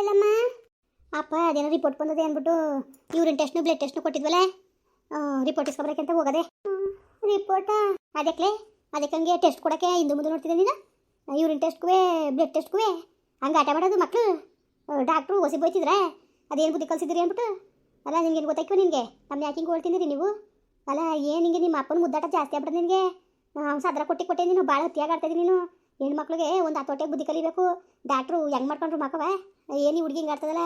ಇಲ್ಲಮ್ಮ. ಅಪ್ಪ, ಅದೇನೋ ರಿಪೋರ್ಟ್ ಬಂದದೆ ಅಂದ್ಬಿಟ್ಟು ಯೂರಿನ್ ಟೆಸ್ಟ್ನು ಬ್ಲಡ್ ಟೆಸ್ಟ್ನು ಕೊಟ್ಟಿದ್ವಲ್ಲ ರಿಪೋರ್ಟ್ ಇಸ್ಕೊಬರಕ್ಕೆ ಅಂತ ಹೋಗದೆ. ರಿಪೋರ್ಟಾ ಅದಕ್ಕೆ ಅದಕ್ಕೆ ಹಂಗೆ ಟೆಸ್ಟ್ ಕೊಡೋಕ್ಕೆ ಹಿಂದೆ ಮುಂದೆ ನೋಡ್ತಿದ್ದೆ ನೀನು? ಯೂರಿನ್ ಟೆಸ್ಟ್ಗೂ ಬ್ಲಡ್ ಟೆಸ್ಟ್ಗೂ ಹಂಗೆ ಆಟ ಮಾಡೋದು ಮಕ್ಕಳು ಡಾಕ್ಟ್ರು ಹೊಸಿ ಬೋಯ್ತಿದ್ರೆ? ಅದೇನು ಬುದ್ಧಿ ಕಲಿಸಿದ್ರಿ ಅಂದ್ಬಿಟ್ಟು? ಅಲ್ಲ ನಿನ್ಗೇನು ಗೊತ್ತಾಯ್ತು ನಿನಗೆ? ನಮ್ಮ ಯಾಕೆ ಹಿಂಗೆ ರೀ ನೀವು? ಅಲ್ಲ, ಏನು ಹಿಂಗೆ ನಿಮ್ಮ ಅಪ್ಪನ ಮುದ್ದಾಟ ಜಾಸ್ತಿ ಆಗ್ಬಿಟ್ಟೆ ನಿನಗೆ? ಅವ್ನು ಸದ್ರ ಕೊಟ್ಟಿ ಕೊಟ್ಟೆ ನೀನು ಭಾಳ ಹತ್ತಿಯಾಗಿ ಆಡ್ತಾಯಿದ್ದೀನಿ ನೀನು. ಹೆಣ್ಮಕ್ಳಿಗೆ ಒಂದು ಹತ್ತೊಟ್ಟೆಗೆ ಬುದ್ಧಿ ಕಲಿಬೇಕು. ಡಾಕ್ಟ್ರು ಹೆಂಗೆ ಮಾಡ್ಕೊಂಡ್ರು ಮಕ್ಕವ ಏನು ಈ ಹಿಂಗೆ ಆಡ್ತದಲ್ಲ?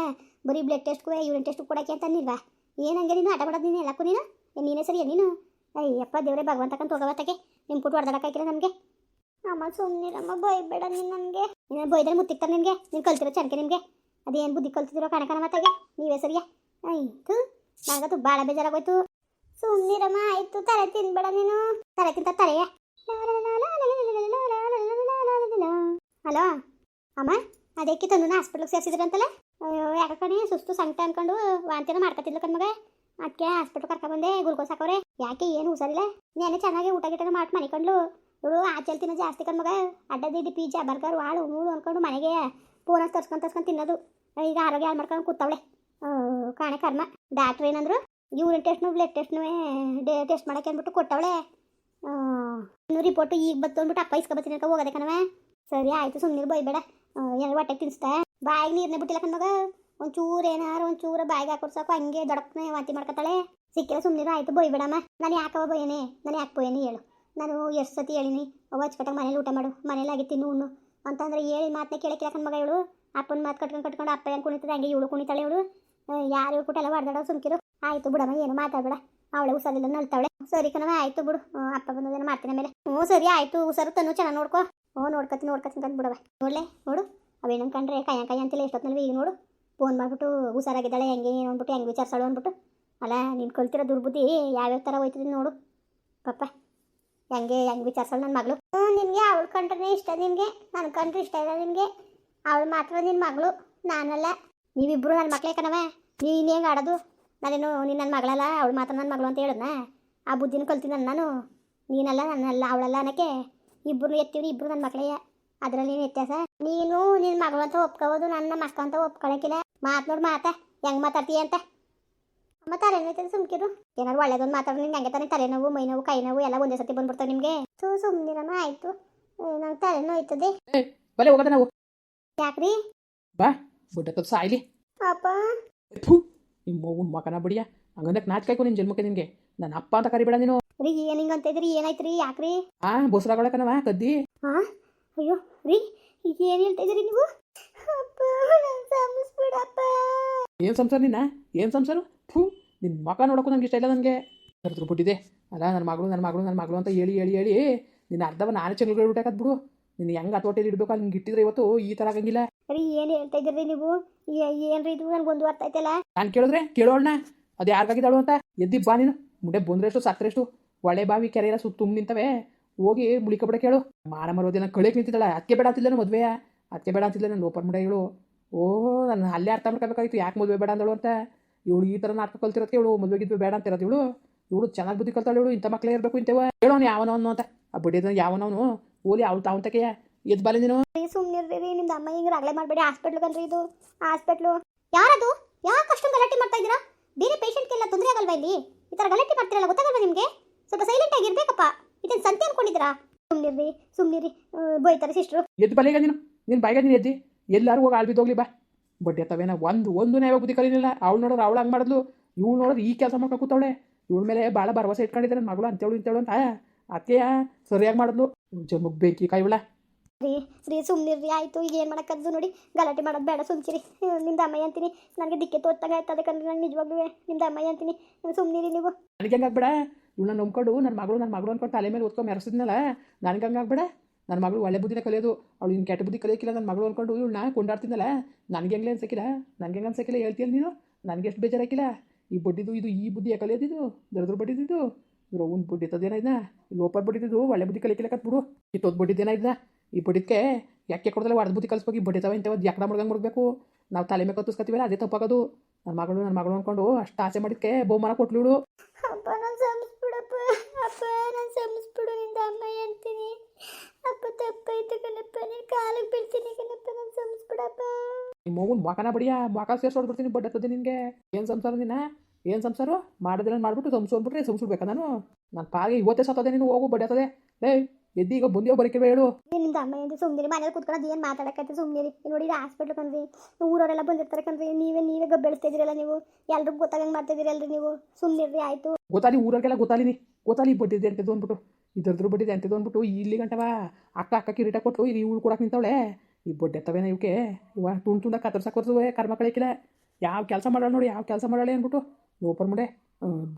ಬರೀ ಬ್ಲಡ್ ಟೆಸ್ಟ್ಗೂ ಯೂರಿನ್ ಟೆಸ್ಟ್ ಕೊಡೋಕೆ ಅಂತ ನಿಲ್ವಾ ಏನು ಹಂಗೆ ನೀನು? ಆಟ ಮಾಡೋದು ನೀನು? ಎಲ್ಲಕ್ಕೂ ನೀನು? ನೀನೇ ಸರಿ ನೀನು? ಅಯ್ಯಪ್ಪ ದೇವ್ರೆ ಭಗವಂತಕ್ಕಂತ ಹೋಗವತ್ತಕ್ಕೆ ನಿಮ್ಮ ಪುಟ್ಟು ಹೊಡೆದಾಡಕ್ಕಾಗಿಲ್ಲ ನನಗೆ ಅಮ್ಮ ಸುಮ್ಮನಿರಮ್ಮ ಬೈಬೇಡ ನೀನು ನನಗೆ. ನೀನು ಬೈದ್ರೆ ಮುತ್ತಿಕ್ತಾರೆ ನಿನಗೆ? ನೀನು ಕಲ್ತಿರೋ ಚನಕೆ ನಿಮಗೆ? ಅದೇನು ಬುದ್ಧಿ ಕಲ್ತಿದ್ದೀರೋ ಕಣಕನ ಮತ್ತಾಗೆ ನೀವೇ ಸರಿಯಾ? ಆಯ್ತು. ನನಗಂತೂ ಭಾಳ ಬೇಜಾರಾಗೋಯ್ತು. ಸುಮ್ಮನಿರಮ್ಮ ಆಯ್ತು. ತಲೆ ತಿನ್ಬೇಡ ನೀನು. ತಲೆ ತಿಂತ ತಲೆಯ? ಹಲೋ? ಅಮ್ಮ, ಅದಕ್ಕೆ ತಂದು ಹಾಸ್ಪಿಟ್ಲಿಗೆ ಸೇರಿಸಿದ್ರಂತಲ್ಲ? ಯಾಕೆ ಕಣೆ? ಸುಸ್ತು ಸಂಕಟ ಅನ್ಕೊಂಡು ವಾಂತಿನ ಮಾಡ್ಕೊತಿದ್ಲು ಕಣ್ಮಗ ಅದಕ್ಕೆ ಹಾಸ್ಪಿಟ್ಲ್ ಕರ್ಕೊಂಬಂದೆ ಗುಲ್ಕೋಸ್ ಹಾಕೋರೆ ಯಾಕೆ ಏನು ಹುಷಾರಿಲ್ಲ? ನೆನೆ ಚೆನ್ನಾಗಿ ಊಟ ಗಿಟ ಮಾಡಿ ಮನಿಕೊಂಡ್ಲು. ಇವಳು ಆಚೆಲ್ ತಿನ್ನೋ ಜಾಸ್ತಿ ಕಣ್ಮಗ ಅಡ್ಡದಿದ್ದು ಪಿಜ್ಜಾ ಬರ್ಗರ್ ವಾಳು ಮೂಳು ಅನ್ಕೊಂಡು ಮನೆಗೆ ಫೋನಾಗ ತರ್ಸ್ಕೊಂಡು ತರ್ಸ್ಕೊಂಡು ತಿನ್ನೋದು. ಈಗ ಆರೋಗ್ಯ ಹಾಳು ಮಾಡ್ಕೊಂಡು ಕೂತವಳೆ. ಕಾಣೆ ಕರ್ಮ. ಡಾಕ್ಟ್ರ್ ಏನಂದ್ರು ಯೂರಿನ್ ಟೆಸ್ಟ್ನು ಬ್ಲಡ್ ಟೆಸ್ಟ್ನು ಡೇ ಟೆಸ್ಟ್ ಮಾಡಕ್ಕೆ ಅಂದ್ಬಿಟ್ಟು ಕೊಟ್ಟವಳೆ. ಇನ್ನೂ ರಿಪೋರ್ಟು ಈಗ ಬತ್ತು ಅಂದ್ಬಿಟ್ಟು ಅಪ್ಪ ಇಸ್ಕೊಬತ್ತೀನಿ ಹೋಗೋದೆ ಕಣವೆ ಸರಿ ಆಯ್ತು ಸುಮ್ಮನೆ ಬೈಬೇಡ. ಏನಾರು ಹೊಟ್ಟೆ ತಿನ್ಸ್ತಾ. ಬಾಯಿಗೆ ನೀರನ್ನೇ ಬಿಟ್ಟಿಲ್ಲ ಕಣ್ಮಗ ಒಂಚೂರು ಏನಾರು, ಒಂಚೂರು ಬಾಯಿಗೆ ಹಾಕೊಡ್ ಸಾಕು, ಹಂಗೆ ದೊಡಕ್ನೆ ವಾಂತಿ ಮಾಡ್ಕೊತಾಳೆ. ಸಿಕ್ಕಿಲ್ಲ ಸುಮ್ಮನೆ ಆಯಿತು, ಬೈಬೇಡಮ್ಮ. ನಾನು ಯಾಕವ ಬೈಯೇನೆ? ನಾನು ಯಾಕೆ ಬೈಯೇನೆ ಹೇಳು. ನಾನು ಎಷ್ಟು ಸತಿ ಹೇಳಿನಿ ಅವ ಅಚ್ಚುಕಟ್ಟಾಗಿ ಮನೇಲಿ ಊಟ ಮಾಡು, ಮನೇಲಿ ಆಗಿ ತಿನ್ನು, ಉಣ್ಣು. ಅಂತಂದ್ರೆ ಹೇಳಿ ಮಾತನ್ನ ಕೇಳಕ್ಕಿಲ್ಲ ಮಗ ಇವಳು? ಅಪ್ಪನ ಮಾತು ಕಟ್ಕೊಂಡು ಕಟ್ಕೊಂಡು ಅಪ್ಪ ಹೆಂಗೆ ಕುಣಿತದೆ, ಹಂಗೆ ಇವಳು ಕುಣಿತಾಳೆ ಇವಳು? ಯಾರು ಎಲ್ಲ ಹೊಡೆದಾಡೋ ಸುಮ್ಕಿರು. ಆಯ್ತು, ಬಿಡಮ್ಮ, ಏನು ಮಾತಾಡಬೇಡ. ಅವಳೆ ಹುಷಾರಿಲ್ಲ ನಲ್ತಾವಳೆ ಸರಿ ಕಣವ ಆಯ್ತು ಬಿಡು. ಅಪ್ಪ ಬಂದದೇನು ಮಾಡ್ತೀನಿ ಮೇಲೆ ಹ್ಞೂ, ಸರಿ, ಆಯ್ತು, ಹುಷಾರು ತನ್ನು ಚೆನ್ನಾಗಿ ನೋಡ್ಕೊ. ಹ್ಞೂ ನೋಡ್ಕೊತೀನಿ ನೋಡ್ಕೊತೀನಿ ಅಂತ ಬಿಡವ ನೋಡ್ಲೆ, ನೋಡು. ಅವೇನು ಕಂಡ್ರೆ ಕೈಯ ಕೈ ಅಂತಿಲ್ಲ ಎಷ್ಟೊತ್ತಿನಲ್ಲಿ ಈಗ ನೋಡು. ಫೋನ್ ಮಾಡಿಬಿಟ್ಟು ಹುಷಾರಾಗಿದ್ದಾಳೆ, ಹೆಂಗೆ, ಏನು ಅಂದ್ಬಿಟ್ಟು, ಹೆಂಗೆ ವಿಚಾರಿಸೋಳು ಅಂದ್ಬಿಟ್ಟು. ಅಲ್ಲ, ನೀನು ಕಲ್ತಿರೋ ದುರ್ಬುದ್ಧಿ ಯಾವ್ಯಾವ ಥರ ಹೋಯ್ತಿದ್ದೀನಿ ನೋಡು. ಪಪ್ಪ, ಹೆಂಗೆ ಹೆಂಗೆ ವಿಚಾರಿಸೋಳು ನನ್ನ ಮಗಳು? ಹ್ಞೂ, ನಿನಗೆ ಅವಳು ಕಂಡ್ರೆ ಇಷ್ಟ ನಿನಗೆ. ನನ್ನ ಕಂಡ್ರೆ ಇಷ್ಟ ಇಲ್ಲ ನಿನಗೆ. ಅವಳು ಮಾತ್ರ ನಿನ್ನ ಮಗಳು, ನಾನಲ್ಲ. ನೀವಿಬ್ಬರು ನನ್ನ ಮಕ್ಳೇ ಕಣವ ಇನ್ನು ಹೆಂಗೆ ಆಡೋದು? ನಾನೇನು ನೀನು ನನ್ನ ಮಗಳಲ್ಲ, ಅವಳು ಮಾತ್ರ ನನ್ನ ಮಗಳು ಅಂತ ಹೇಳೋಣ ಆ ಬುದ್ಧಿನ ಕಲ್ತೀನಿ ನಾನು. ನೀನಲ್ಲ, ನನ್ನಲ್ಲ, ಅವಳಲ್ಲ ಅನ್ನಕ್ಕೆ. ಇಬ್ಬರು ಎತ್ತೀವಿ ಇಬ್ರು ನನ್ನ ಮಕ್ಕಳಯ್ಯ ಅದರಲ್ಲಿ ವ್ಯತ್ಯಾಸ? ನೀನು ನಿನ್ನ ಮಗಳಂತ ಅಂತ ಒಪ್ಕೋಬೋದು ನನ್ನ ಮಕ್ಕ ಅಂತ ಒಪ್ಕೊಳಕಿಲ್ಲ. ಮಾತು ನೋಡಿ ಮಾತಾ ಹೆಂಗ್ ಮಾತಾಡ್ತೀಯ ಅಂತ. ಅಮ್ಮ ತಲೆನೋಯ್ತದೆ ಸುಮ್ಕಿರು. ಏನಾದ್ರು ಒಳ್ಳೇದೊಂದು ಮಾತಾಡೋ ನಿಂಗೆ ಹಂಗೆ ತಾನೆ ತಲೆನೋವು ಮೈ ನೋವು ಕೈ ನೋವು ಎಲ್ಲ ಒಂದೇ ಸತಿ ಬಂದ್ಬಿಡ್ತಾವೆ ನಿಮಗೆ. ಸೊ ಸುಮ್ಮನಿರಮ್ಮ ಆಯ್ತು. ನಂಗೆ ತಲೆನೋಯ್ತದೆ ಬಲೆ ಹೋಗೋದ ನಾವು? ಯಾಕ್ರಿ? ಬುಡ್ಡ ತಪ್ಪು ಸಾಯ್ಲಿ. ಅಪ್ಪ. ಥೂ ನಿಮ್ಮ ಮಗನ ಬಿಡಿಯ? ಹಂಗಂದಕ್ಕೆ ನಾಚಿಕಾಯ್ಕೊ ನಿನ್ನ ಜನ್ಮಕ್ಕೆ ನಿನಗೆ. ನನ್ನ ಅಪ್ಪ ಅಂತ ಕರಿಬೇಡ ನೀನು. ರೀ ಏನು ಹಿಂಗಂತ ಇದ್ರಿ ಏನಾಯ್ತು ರೀ ಯಾಕ್ರಿ? ಆ ಬೋಸರಾಗೊಳಕನವ ಕದ್ದಿ. ಹಾ ಅಯ್ಯೋ ರೀ ಏನು ಹೇಳ್ತಾ ಇದ್ದೀರಿ ನೀವು? ಅಪ್ಪ ನನ್ ಸಂಸ್ಬಿಡಪ್ಪ. ಏನು ಸಂಸಾರ ನಿನ್ನ? ಏನು ಸಂಸಾರ? ಥೂ ನಿನ್ನ ಮಕ ನೋಡೋಕ್ಕೂ ನನಗೆ ಇಷ್ಟ ಇಲ್ಲ ನನಗೆ. ಕರೆದ್ರು ಬಿಟ್ಟಿದೆ ಅಲ್ಲ ನನ್ನ ಮಗಳು ನನ್ನ ಮಗಳು ನನ್ನ ಮಗಳು ಅಂತ ಹೇಳಿ ಹೇಳಿ ಹೇಳಿ ನಿನ್ನ ಅರ್ಧವ ನಾನೇ ಚೆಂಗಳು ಹುಟ್ಟಾಕತ್ ಬಿಡು ನೀನು ಹೆಂಗೆ ಹತೋಟಿಯಲ್ಲಿ ಇಡಬೇಕು ಅಲ್ಲಿ ನಿಂಗೆ ಇಟ್ಟಿದ್ರೆ ಇವತ್ತು ಈ ಥರ ಆಗಂಗಿಲ್ಲ. ರೀ ಏನು ಹೇಳ್ತಾ ಇದ್ದೀರಿ ನೀವು ಏನ್ರಿ ಇದು? ನನಗೊಂದು ಅರ್ಥ ಆಯ್ತಲ್ಲ? ನಾನು ಕೇಳಿದ್ರೆ ಕೇಳೋಣ ಅದು ಯಾರಿಗಾಗಿದ್ದಾಳು ಅಂತ? ಎದ್ದಿ ಬಾ ನೀನು. ಮುಂದೆ ಬಂದ್ರೆಷ್ಟು ಸತ್ತರೆಷ್ಟು ಒಳ್ಳೆ ಬಾವಿ ಕೆರೆ ಎಲ್ಲ ಸುತ್ತ ತುಂಬ ನಿಂತವೆ. ಹೋಗಿ ಮುಳಿಕಬೇಡ ಕೇಳು. ಮಾನ ಮರೋದಿನ ಕಳಿಯಕ್ಕೆ ನಿಂತಿದ್ದಾಳೆ. ಅದಕ್ಕೆ ಬೇಡ ಅಂತಿಲ್ಲ ಮದುವೆ. ಅದಕ್ಕೆ ಬೇಡ ಅಂತಿಲ್ಲ ನಾನು ಲೋಪರ್ ಮುಡ ಇವಳು. ಓ, ನಾನು ಅಲ್ಲೇ ಅರ್ಥ ಮಾಡ್ಕೋಬೇಕಾಯ್ತು ಯಾಕೆ ಮದುವೆ ಬೇಡ ಅಂದಳು ಅಂತ. ಇವಳು ಈ ಥರ ನಾಟಕ ಕಲ್ತಿರತ್ತೆ ಇವಳು ಮದುವೆ ಗಿದ್ವೆ ಬೇಡ ಅಂತಿರೋದು ಇವಳು. ಇವಳು ಚೆನ್ನಾಗಿ ಬುದ್ಧಿ ಕಲ್ತಾಳು ಇವಳು. ಇಂಥ ಮಕ್ಕಳೇ ಇರಬೇಕು ಇಂತವ ಹೇಳೋನು ಯಾವನವನು ಅಂತ. ಆ ಬಿಡಿದ ಯಾವನವನು. ಓಲಿ ಅವಳು ತಾವಂತಕ್ಕೆ ಎದ್ದು ಬಾಲೆ ನೀನು. ರೀ ಸುಮ್ಮನೆ ನಿಮ್ದು ಅಮ್ಮ ಹಿಂಗೆ ರಗಳೆ ಮಾಡಬೇಡಿ. ಹಾಸ್ಪಿಟ್ಲ್ಗೆ ಅಂದ್ರೆ ಇದು. ಹಾಸ್ಪಿಟ್ಲು. ಯಾರದು? ಯಾಕೆ ಅಷ್ಟೊಂದು ಗಲಾಟೆ ಮಾಡ್ತಾ ಇದ್ದೀರಾ? ಬೇರೆ ಪೇಷಂಟ್ಗೆಲ್ಲ ತೊಂದರೆ ಆಗಲ್ವಾ ಇಲ್ಲಿ? ಈ ಥರ ಗಲಾಟೆ ಮಾಡ್ತಿರಲ್ಲ, ಗೊತ್ತಾಗಲ್ವಾ ನಿಮಗೆ? ಸ್ವಲ್ಪ ಸೈಲೆಂಟ್ ಆಗಿರ್ಬೇಕಪ್ಪ ಇದನ್ನ ಸಂತೆ ಅನ್ಕೊಂಡಿದ್ರಾ ಸುಮ್ನಿರ್ರಿ ಸುಮ್ನಿರಿ ಬೈತಾರೆ ಸಿಸ್ಟರ್ ಎದ್ದು ಬಲೆಗ ನೀನು. ನೀನು ಬಾಯಿಗೆ ನೀನು ಎದ್ದಿ. ಎಲ್ಲಾರು ಹೋಗಿ ಆಳ್ಬಿ ಹೋಗ್ಲಿ ಬಾ. ಬಟ್ ಎತ್ತವೇನ? ಒಂದು ಒಂದು ನ್ಯಾಯ ಬುದ್ಧಿ ಕಲಿನಿಲ್ಲ ಅವ್ಳು ನೋಡೋರು ಅವಳು ಹಂಗೆ ಮಾಡಿದ್ಲು. ಇವಳು ನೋಡೋದು ಈ ಕೆಲಸ ಮಾಡ್ಕೊಂಡು ಕೂತವಳೆ. ಇವಳ ಮೇಲೆ ಭಾಳ ಭರವಸೆ ಇಟ್ಕೊಂಡಿದ್ದೆ ನನ್ನ ಮಗಳು ಅಂತೇಳು ಇಂತೇಳು ಅಂತ. ಅತ್ತೆಯ ಸರಿಯಾಗಿ ಮಾಡಿದ್ಲು. ಜಮಗ್ ಬೇಕಿ ಕಾಯಿವಳ ರೀ ಶ್ರೀ ಸುಮ್ಮನಿರ್ರಿ ಆಯಿತು ಈಗ ಏನು ಮಾಡೋಕ್ಕದ್ದು ನೋಡಿ. ಗಲಾಟೆ ಮಾಡೋದು ಬೇಡ ಸುಮ್ಸಿರಿ. ನಿಮ್ದು ಅಮ್ಮಯ್ಯ ಅಂತೀನಿ. ನನಗೆ ದಿಕ್ಕೆ ತೋತ್ತಾಗ ಆಯ್ತು ಅದಕ್ಕೆ ನಂಗೆ ನಿಜವಾಗ್ಲೂ ನಿಮ್ದು ಅಮ್ಮಯ್ಯ ಅಂತೀನಿ. ಸುಮ್ಮನಿರಿ ನೀವು. ನನಗೆ ಹೆಂಗೆ ಆಗ್ಬೇಡ? ಇವಳನ್ನ ನಂಬ್ಕೊಂಡು ನನ್ನ ಮಗಳು ನನ್ನ ಮಗಳು ಅನ್ಕೊಂಡು ತಲೆ ಮೇಲೆ ಓದ್ಕೊಂಡು ಮೆರೆಸಿದ್ನಲ್ಲ ನನಗೆ ಹಂಗಾಗ್ಬೇಡ. ನನ್ನ ಮಗಳು ಒಳ್ಳೆ ಬುದ್ಧಿನ ಕಲಿಯೋದು, ಅವಳು ಇನ್ನು ಕೆಟ್ಟ ಬುದ್ಧಿ ಕಲಿಯೋಕ್ಕಿಲ್ಲ ನನ್ನ ಮಗಳು ಅನ್ಕೊಂಡು ಇವಳನ್ನ ಕೊಂಡಾಡ್ತಿದ್ದಲ್ಲ ನನಗೆ ಹೆಂಗ್ಲೇ ಅನ್ಸಕ್ಕಿಲ್ಲ, ನನಗೆ ಹೆಂಗೆ ಅನ್ಸಕ್ಕಿಲ್ಲ ಹೇಳ್ತೀಯಲ್ಲ ನೀನು? ನನಗೆ ಎಷ್ಟು ಬೇಜಾರಾಕಿಲ್ಲ ಈ ಬಡ್ಡಿದು ಇದು ಈ ಬುದ್ಧಿಯ ಕಲಿಯೋದಿದು, ದರದ್ರ ಬಡ್ಡಿದ್ದು ಒಂದು ಬುಡ್ಡಿ ಇದ್ದ ಲೋಪರ್ ಬಡ್ಡಿದ್ದು ಒಳ್ಳೆ ಬುದ್ಧಿ ಕಲಿಕಿಲ್ಲ ಕತ್ ಬಿಡು. ಇತ್ತೊಂದು ಇದ್ದ ಈ ಬಡ್ಡಿದ್ಕೆ ಯಾಕೆ ಕೊಡ್ದಲ್ಲ ಅರ್ಧ ಬುದ್ಧಿ ಕಲಿಸ್ಬೇಕು, ಈ ಬಡ್ಡಿತಾವ ಇಂಥವ್ ಯಾಕಡ ಮುಡ್ಗಂಗೆ ಮುಡ್ಬೇಕು ನಾವು ತಲೆ ಮೇಲೆ ಕತ್ತಿಸ್ಕೊತೀವಲ್ಲ ಅದೇ ತಪ್ಪಾಗೋದು. ನನ್ನ ಮಗಳು ನನ್ನ ಮಗಳು ಅನ್ಕೊಂಡು ಅಷ್ಟು ಆಸೆ ಮಾಡಿದ್ಕೆ ಬಹುಮಾನ ಕೊಟ್ಲು ಇವಳು ಅಪ್ಪ ನಾನು ಸಂಸ್ಬಿಡಪ್ಪ ಅಪ್ಪ, ನಾನು ಸಂಸ್ಬಿಡು ನಿಂದ ಅಮ್ಮಯ್ಯ ಅಂತೀನಿ. ಅಪ್ಪ, ತಪ್ಪಾಯ್ತು ಕಣಪ್ಪ, ನೀನು ಕಾಲಿಗೆ ಬೀಳ್ತೀನಿ ಕಣಪ್ಪ, ನಾನು ಸಂಸ್ಬಿಡಪ್ಪ ನಿಮ್ಮ ಮಗನ ಮೊಕನ ಬಡಿಯ ಮೊಕ ಬಡ್ ಹತ್ತದೆ ನಿನಗೆ. ಏನು ಸಂಸಾರ ನಿನ್ನ? ಏನು ಸಂಸಾರ? ಮಾಡಿದ್ರೆ ಮಾಡ್ಬಿಟ್ಟು ಸಂಸು ಅಂದ್ಬಿಟ್ರೆ ನಾನು? ನನ್ನ ಪಾಗೆ ಇವತ್ತೇ ಸತ್ತದೆ ನೀನು, ಹೋಗು ಬಡ್ಡತ್ತದೆ ಏಯ್ ಎದ್ದೀಗ ಬಂದಿಯೋ ಬರಕ್ಕೆ ಹೇಳು. ನಿಮ್ದು ಅಮ್ಮ ಎಂದು ಸುಮ್ಮನೆ ಮನೇಲಿ ಕುತ್ಕೊಳ್ಳೋದು ಏನು ಮಾತಾಡಕತ್ತೆ ಸುಮ್ಮನಿರಿ ನೋಡಿ ಹಾಸ್ಪಿಟ್ಲ್ ಕಣ್ರಿ. ಊರವರೆಲ್ಲ ಬಂದಿರ್ತಾರೆ ಕಣ್ರಿ. ನೀವೇ ನೀವೇ ಗಬ್ಬೆಳಿಸ್ತಿದ್ದೀರಲ್ಲ ನೀವು. ಎಲ್ರಿಗೂ ಗೊತ್ತಾಗಂಗೆ ಮಾಡ್ತಿದ್ದೀರಿ ಅಲ್ರಿ ನೀವು. ಸುಮ್ಮನಿರ್ರಿ ಆಯಿತು. ಗೊತ್ತಾಲಿ ಊರಿಗೆಲ್ಲ ಗೊತ್ತಾಲಿ ನೀ. ಗೊತ್ತಾಲಿ ಬಡ್ಡಿದೆ ಅಂತ ಅಂದ್ಬಿಟ್ಟು. ಇದ್ರದ್ರ ಬಡ್ಡಿದೆ ಅಂತ ಅಂದ್ಬಿಟ್ಟು. ಇಲ್ಲಿ ಗಂಟವ ಅಕ್ಕ ಅಕ್ಕ ಕಿರೀಟ ಕೊಟ್ಟು ಇಲ್ಲಿ ಇವಳು ಕೊಡಕ್ಕೆ ನಿಂತವಳೆ. ಈ ಬಡ್ಡೆ ತವೇನ ಇವಕ್ಕೆ ಇವ ತುಂಡು ತುಂಡ ಕತ್ತರ್ಸಕ್ಕೆ ಬರ್ತದೆ ಕರ್ಮ ಕಳಿಕಿಲ್ಲ ಯಾವ ಕೆಲಸ ಮಾಡೋಣ ನೋಡಿ ಯಾವ ಕೆಲಸ ಮಾಡೋಳೆ ಅಂದ್ಬಿಟ್ಟು ಓಪನ್ ಮಾಡಿ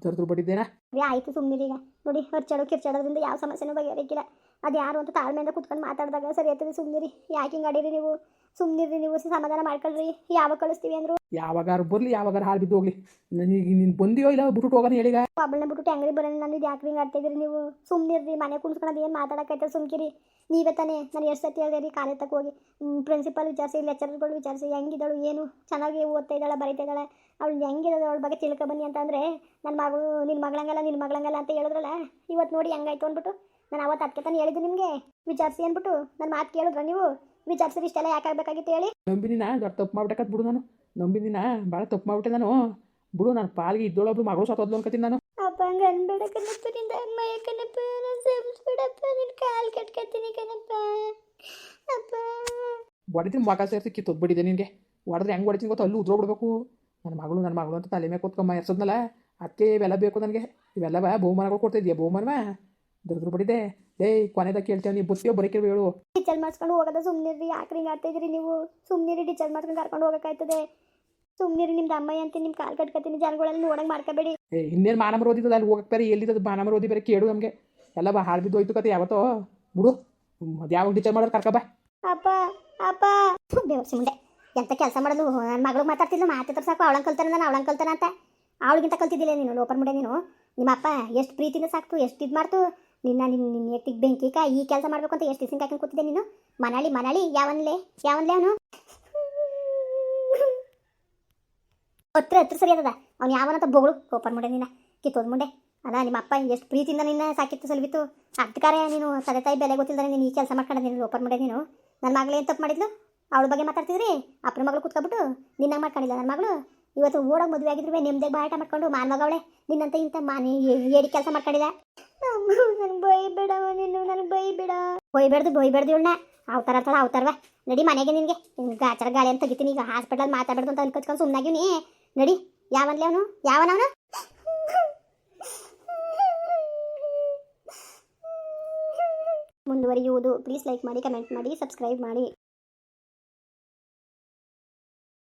ದರ್ದ್ರ ಬಡಿದ್ದೇನಾ ಆಯಿತು ಸುಮ್ಮನಿರಿ ಈಗ. ನೋಡಿ ಹರ್ಚಾಡೋ ಕಿರ್ಚಾಡೋದ್ರಿಂದ ಯಾವ ಸಮಸ್ಯೆನೂ ಬಗೆಹರಿಕಿಲ್ಲ. ಅದು ಯಾರು ಅಂತ ತಾಳ್ಮೆಯಿಂದ ಕುತ್ಕೊಂಡು ಮಾತಾಡಿದಾಗ ಸರಿ ಆಯ್ತದೆ ಸುಮ್ಮನಿರಿ ಯಾಕೆ ಹಿಂಗೆ ಅಡೀರಿ ನೀವು? ಸುಮ್ಮನಿರಿ ನೀವು ಸಮಾಧಾನ ಮಾಡ್ಕೊಳ್ರಿ. ಯಾವಾಗ ಕಳಿಸ್ತೀವಿ ಅಂದ್ರು? ಯಾವಾಗಾರು ಬರಲಿ ಯಾವಾಗಾರ ಹಾಳು ಬಿದ್ದು ಹೋಗ್ಲಿ. ನನಗೆ ನೀನು ಬಂದಿಯೋ ಇಲ್ಲ ಬಿಟ್ಬಿಟ್ಟು ಹೋಗೋಣ ಹೇಳಿಗ ಒಬ್ಬಳನ್ನ ಬಿಟ್ಟು ಅಂಗಡಿ ಬರೋಣ? ನಾನು ಇದು ಯಾಕೆ ಹಿಂಗೆ ಆಡ್ತಿದ್ದೀರಿ ನೀವು? ಸುಮ್ಮನಿರ್ರಿ ಮನೆ ಕುಣ್ಸ್ಕೊಳೋದು ಏನು ಮಾತಾಡಕೈತೆ ಸುಮ್ಕಿರಿ. ನೀವೇ ತಾನೇ ನಾನು ಎಷ್ಟು ಸತಿ ಹೇಳಿದೆ ರೀ ಕಾಲೇಜ್ ತಕ್ಕ ಹೋಗಿ. ಪ್ರಿನ್ಸಿಪಲ್ ವಿಚಾರಿಸಿ ಲೆಕ್ಚರ್ಗಳು ವಿಚಾರಿಸಿ ಹೆಂಗಿದ್ದಾಳು ಏನು? ಚೆನ್ನಾಗಿ ಓದ್ತಾ ಇದ್ದಾಳೆ? ಬರೀತಾ ಇದ್ದಾಳೆ ಅವಳು ಹೆಂಗಿರೋದು? ಅವಳ ಬಗ್ಗೆ ತಿಳ್ಕೊ ಬನ್ನಿ ಅಂತಂದರೆ ನನ್ನ ಮಗಳು ನಿನ್ನ ಮಗಳಂಗಲ್ಲ ನಿನ್ನ ಮಗಳಂಗಲ್ಲ ಅಂತ ಹೇಳಿದ್ರಲ್ಲ? ಇವತ್ತು ನೋಡಿ ಹೆಂಗಾಯ್ತು ಅಂದ್ಬಿಟ್ಟು ನಾನು ಅವತ್ತು ಅದಕ್ಕೆ ತಾನೇ ಹೇಳಿದ್ದು ನಿಮಗೆ. ವಿಚಾರಿಸಿ ಅಂದ್ಬಿಟ್ಟು ನನ್ನ ಮಾತು ಕೇಳಿದ್ರ ನೀವು? ವಿಚಾರಿಸಿದ್ರೆ ಇಷ್ಟೆಲ್ಲ ಯಾಕೆ ಆಗಬೇಕಾಗಿತ್ತು ಹೇಳಿ? ನಂಬಿನಿನ ದೊಡ್ಡ ತಪ್ಪು ಮಾಡ್ಬೇಕಂತ ಬಿಡು ನಾನು. ನಂಬಿನಿನ ಭಾಳ ತಪ್ಪು ಮಾಡ್ಬಿಟ್ಟೆ ನಾನು. ಬಿಡು ನಾನು ಪಾಲ್ಗೆ ಇದ್ದೋಳೊಬ್ಳು ಮಗಳು ಸತ್ತೋದ್ಲು ಅನ್ಕೋತೀನಿ ನಾನು. ಅಪ್ಪ ಹಂಗೆ ಅನ್ಬೇಡ ಕಣಪ್ಪ ನಿಂದ ಅಮ್ಮಯ್ಯ ಕಣಪ್ಪ ನಾನು ನಿನ್ನ ಕಾಲು ಕಟ್ಕೊತೀನಿ ಕಣಪ್ಪ. ಅಪ್ಪ. ಬಡಿದ್ರೆ ಮಗ ಸೇರ್ಸಿ ಕಿತ್ತೋದ್ ಬಿಟ್ಟಿದೆ ನಿನಗೆ. ಹೊಡೆದ್ರೆ ಹೆಂಗೆ ಹೊಡಿತೀನಿ ಗೊತ್ತು? ಅಲ್ಲೂ ಉದ್ರೋಗ್ಬಿಡ್ಬೇಕು. ನನ್ನ ಮಗಳು ನನ್ನ ಮಗಳು ಅಂತ ತಲೆ ಮೇಲೆ ಕೂತ್ಕೊಂಬ ಎರ್ಸದ್ನಲ್ಲ ಅದಕ್ಕೆ ಇವೆಲ್ಲ ಬೇಕು ನನಗೆ. ಇವೆಲ್ಲವ ಬಹುಮಾನಗಳು ಕೊಡ್ತಿದ್ಯಾ ಬಹುಮಾನವ? ದುರ್ದ್ರು ಬಿಡಿದೆ ಏಯ್ ಕೊನೆದಾಗ ಕೇಳ್ತೇವೆ ನೀವು ಬುತ್ತಿಯೋ ಬರೀಕೆ ಹೇಳು. ಟೀಚರ್ ಮಾಡಿಸ್ಕೊಂಡು ಹೋಗೋದ ಸುಮ್ಮನಿರಿ ಯಾಕೆ ಹಿಂಗೆ ಆಡ್ತಿದ್ರಿ ನೀವು? ಸುಮ್ಮನಿರಿ ಟೀಚರ್ ಮಾಡ್ಕೊಂಡು ಕರ್ಕೊಂಡು ಹೋಗೋಕ್ಕಾಯ್ತದೆ ಸುಮ್ಮನಿರಿ ನಿಮ್ದು ಅಮ್ಮಯ್ಯ ಅಂತ ನಿಮ್ಮ ಕಾಲು ಕಟ್ಕೊತೀನಿ ಜನಗಳೆಲ್ಲ ನೋಡಂಗೆ ಮಾಡ್ಕೋಬೇಡಿ. ಏ ಇನ್ನೇನು ಮಾನಮರ ಓದಿದ್ದದ ಅಲ್ಲಿ ಹೋಗಕ್ಕೆ ಬೇರೆ ಎಲ್ಲಿದ್ದದು ಮಾನಮರ ಓದಿ ಬೇರೆ ಕೇಳು ನಮಗೆ. ಎಲ್ಲ ಬಾ ಹಾಳು ಬಿದ್ದು ಹೋಯ್ತು ಕತೆ ಯಾವತ್ತೋ. ಬಿಡು. ಯಾವಾಗ ಟೀಚರ್ ಮಾಡೋದು ಕರ್ಕಬಾ ಅಪ್ಪ ಅಪ್ಪ. ಬೇವರ್ಸಿ ಮುಂದೆ ಎಂತ ಕೆಲಸ ಮಾಡೋದು ನನ್ನ ಮಗಳು ಮಾತಾಡ್ತಿದ್ಲು ಮಾತಾಡ್ತಾರೆ ಸಾಕು ಅವಳಂಗೆ ಕಲ್ತಾನೆ ನಾನು ಅವಳಂಗೆ ಕಲ್ತಾನೆ ಅಂತ. ಅವಳಿಗಿಂತ ಕಲ್ತಿದ್ದಿಲ್ಲ ನೀನು ಲೋಪರ್ ಮುಡೇ ನೀನು. ನಿಮ್ಮ ಅಪ್ಪ ಎಷ್ಟು ಪ್ರೀತಿಯಿಂದ ಸಾಕ್ತು, ಎಷ್ಟು ಇದು ಮಾಡ್ತು? ನಿನ್ನ ನಿನ್ನ ನಿನ್ನ ಎತ್ತಿಗೆ ಬೆಂಕಿ ಕಾ ಈ ಕೆಲಸ ಮಾಡಬೇಕು ಅಂತ ಎಷ್ಟು ದಿವಸ ಹಾಕೊಂಡು ಕೂತಿದ್ದೆ ನೀನು? ಮನಾಳಿ ಮನಾಳಿ, ಯಾವನ್ಲೇ ಯಾವನ್ಲೇ ಅವನು? ಹತ್ರ ಹತ್ರ ಸರಿ ಅದ ಅವ್ನು ಯಾವನಂತ ಬೊಗಳು ಲೋಪರ್ ಮುಡೇ ನಿನ್ನ ಕಿತ್ತೋದ್ ಮುಂಡೆ ಅಲ್ಲ ನಿಮ್ಮ ಅಪ್ಪ ಎಷ್ಟು ಪ್ರೀತಿಯಿಂದ ನಿನ್ನ ಸಾಕಿತ್ತು, ಸಲ್ವಿತ್ತು. ಅದಕ್ಕಾರೆ ನೀನು ತಂದೆ ತಾಯಿ ಬೆಲೆ ಗೊತ್ತಿಲ್ಲದೆ ನೀನು ಈ ಕೆಲಸ ಮಾಡ್ಕೊಂಡೆ ನೀನು ಲೋಪರ್ ಮುಡೇ ನೀನು. ನನ್ನ ಮಗಳು ಏನು ತಪ್ಪು ಮಾಡಿದ್ಲು? ಅವಳ ಬಗ್ಗೆ ಮಾತಾಡ್ತಿದ್ರಿ? ಅಪ್ಪನ ಮಗಳು ಕುತ್ಕೊಬಿಟ್ಟು ನಿನ್ನಂಗೆ ಮಾಡ್ಕೊಂಡಿಲ್ಲ ನನ್ನ ಮಗಳು? ಇವತ್ತು ಓಡೋಗಿ ಮದುವೆ ಆಗಿದ್ರು ನಿಮ್ದೇ ಬಾಟ ಮಾಡ್ಕೊಂಡು ಮಾನ್ ಮಗವಳೆ ನಿನ್ನಂತ ಇಂಥ ಮಾನಿ ಏಡಿ ಕೆಲಸ ಮಾಡ್ಕೊಂಡಿಲ್ಲ ನನಗೆ ಬೈಬೇಡವ ನೀನು ನನಗೆ ಬೈಬೇಡ ಬೈಬೇಡ್ದು ಬೈಬೇಡ್ದು ಇವಳನ್ನ. ಅವತಾರ ಅಂತಾಳ ಅವತಾರವ. ನಡಿ ಮನೆಗೆ ನಿನಗೆ. ಗಾಚರ ಗಾಳಿ ಅಂತ ತೆಗಿತೀನಿ ಈಗ ಹಾಸ್ಪಿಟಲ್ ಮಾತಾಡ್ಬಾರ್ದು ಅಂತ ಅನ್ಕೊಚ್ಕೊಂಡು ಸುಮ್ಮನಾಗಿವ್ನಿ ನಡಿ. ಯಾವನ್ಲೇ ಅವನು? ಯಾವನವನು? ಮುಂದುವರಿಯುವುದು. ಪ್ಲೀಸ್ ಲೈಕ್ ಮಾಡಿ ಕಮೆಂಟ್ ಮಾಡಿ ಸಬ್ಸ್ಕ್ರೈಬ್ ಮಾಡಿ.